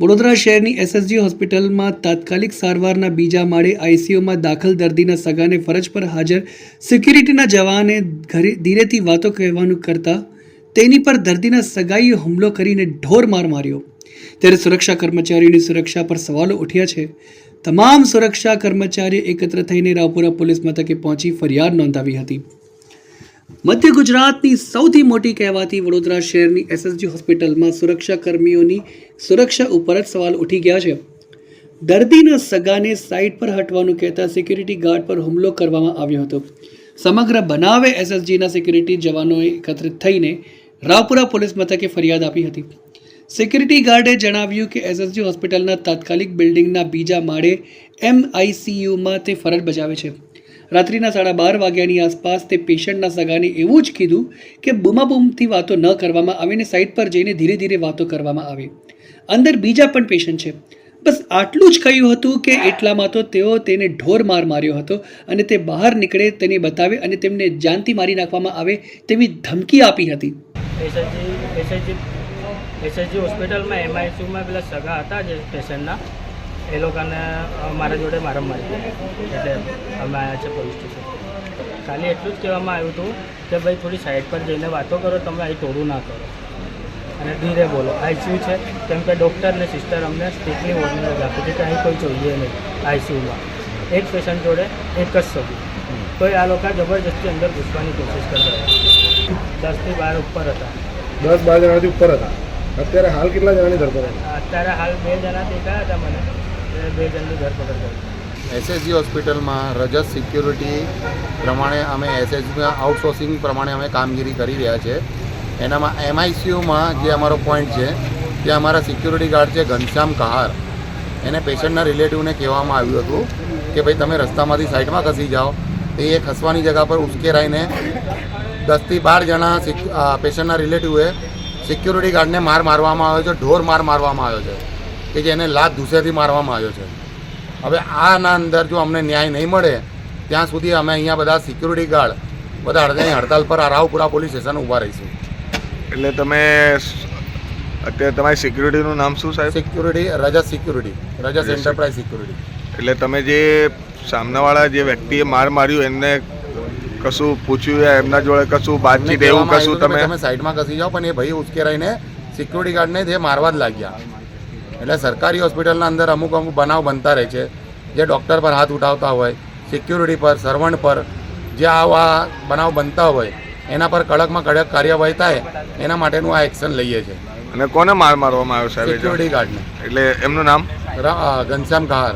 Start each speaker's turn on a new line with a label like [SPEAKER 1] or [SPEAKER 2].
[SPEAKER 1] વડોદરા શહેરની એસએસજી હોસ્પિટલમાં તાત્કાલિક સારવારના બીજા માળે આઈસીયુમાં દાખલ દર્દીના સગાને ફરજ પર હાજર સિક્યુરિટીના જવાને ઘરે ધીરેથી વાતો કહેવાનું કરતા તેની પર દર્દીના સગાઈએ હુમલો કરીને ઢોર માર માર્યો. ત્યારે સુરક્ષા કર્મચારીઓની સુરક્ષા પર સવાલો ઉઠ્યા છે. તમામ સુરક્ષા કર્મચારીઓ એકત્ર થઈને રાવપુરા પોલીસ મથકે પહોંચી ફરિયાદ નોંધાવી હતી. મધ્ય ગુજરાતની સૌથી મોટી કહેવાતી વડોદરા શહેરની એસએસજી હોસ્પિટલમાં સુરક્ષા કર્મીઓની સુરક્ષા ઉપર જ સવાલ ઉઠી ગયા છે. દર્દીના સગાને સાઇટ પર હટવાનું કહેતા સિક્યુરિટી ગાર્ડ પર હુમલો કરવામાં આવ્યો હતો. સમગ્ર બનાવે એસએસજીના સિક્યુરિટી જવાનોએ એકત્રિત થઈને રાવપુરા પોલીસ મથકે ફરિયાદ આપી હતી. સિક્યુરિટી ગાર્ડે જણાવ્યું કે એસએસજી હોસ્પિટલના તાત્કાલિક બિલ્ડિંગના બીજા માળે એમઆઈસીયુમાં તે ફરજ બજાવે છે. રાત્રિના સાડા બાર વાગ્યાની આસપાસ તે પેશન્ટના સગાને એવું જ કીધું કે બૂમાબૂમથી વાતો ન કરવામાં આવે ને સાઈડ પર જઈને ધીરે ધીરે વાતો કરવામાં આવે. અંદર બીજા પણ પેશન્ટ છે. બસ આટલું જ કહ્યું હતું કે એટલામાં તો તેઓ તેને ઢોર માર માર્યો હતો અને તે બહાર નીકળે તેને બતાવે અને તેમને જાનથી મારી નાખવામાં આવે તેવી ધમકી આપી હતી.
[SPEAKER 2] એસએચજી હોસ્પિટલમાં એમઆઈસીયુમાં પેલા સગા હતા જે પેશન્ટના. એ લોકોને મારા જોડે મારામારી મારી એટલે અમે આવ્યા છે પોલીસ સ્ટેશન ખાલી એટલું જ કહેવામાં આવ્યું હતું કે ભાઈ થોડી સાઈડ પર જઈને વાતો કરો તમે અહીં ટોળું ના કરો. અને ધીરે બોલો. આઈસીયુ છે કેમ કે ડૉક્ટર ને સિસ્ટર અમને સ્ટીકની વોર્નિંગ આપી હતી કે અહીં કોઈ જોઈએ નહીં આઈસીયુમાં એક પેશન્ટ જોડે એક જ સગું તો આ લોકો જબરજસ્તી અંદર ઘૂસવાની કોશિશ કરતા હતા દસથી બાર ઉપર હતા.
[SPEAKER 3] દસ બાર જણાથી ઉપર હતા. અત્યારે હાલ કેટલા જણાની ધરપકડ?
[SPEAKER 2] અત્યારે હાલ બે જણા દેખાયા હતા મને.
[SPEAKER 4] એસએસજી હોસ્પિટલમાં રજત સિક્યુરિટી પ્રમાણે અમે એસએસજીમાં આઉટસોર્સિંગ પ્રમાણે અમે કામગીરી કરી રહ્યા છે. એનામાં એમઆઈસીયુમાં જે અમારો પોઈન્ટ છે ત્યાં અમારા સિક્યુરિટી ગાર્ડ છે ઘનશ્યામ કહાર. એને પેશન્ટના રિલેટિવને કહેવામાં આવ્યું હતું કે ભાઈ, તમે રસ્તામાંથી સાઈડમાં ખસી જાઓ. તો એ ખસવાની જગા પર ઉશ્કેરાઈને દસથી બાર જણા પેશન્ટના રિલેટિવે સિક્યુરિટી ગાર્ડને માર મારવામાં આવ્યો છે, ઢોર માર મારવામાં આવ્યો છે. કે જેને લાત ધૂસેથી મારવામાં આવ્યો છે. હવે આના અંદર જો અમને ન્યાય નહીં મળે ત્યાં સુધી અમે અહીંયા બધા સિક્યુરિટી ગાર્ડ બધા અડધાની હડતાલ પર આ રાવપુરા પોલીસ સ્ટેશન ઊભા રહીશું.
[SPEAKER 3] એટલે તમે અત્યારે તમારી સિક્યુરિટીનું નામ શું સાહેબ?
[SPEAKER 4] Security Rajat security Rajat enterprise security
[SPEAKER 3] એટલે તમે જે સામનાવાળા જે વ્યક્તિએ માર માર્યું એમને કશું પૂછ્યું એમના જોડે કશું બાતચીત એવું કશું તમે?
[SPEAKER 4] તમે સાઈડમાં ખસી જાઓ પણ એ ભાઈ ઉશ્કેરાઈને સિક્યુરિટી ગાર્ડને જે મારવા જ લાગ્યા. એટલે સરકારી હોસ્પિટલના અંદર અમુક અમુક બનાવ બનતા રહે છે. જે ડૉક્ટર પર હાથ ઉઠાવતા હોય સિક્યુરિટી પર સર્વન્ટ પર જે આવા બનાવ બનતા હોય એના પર કડકમાં કડક કાર્યવાહી થાય એના માટેનું આ એક્શન લઈએ છીએ
[SPEAKER 3] અને કોને માર મારવામાં આવ્યો સાહેબ
[SPEAKER 4] સિક્યુરિટી ગાર્ડને.
[SPEAKER 3] એટલે એમનું નામ?
[SPEAKER 4] ઘનશ્યામ કહાર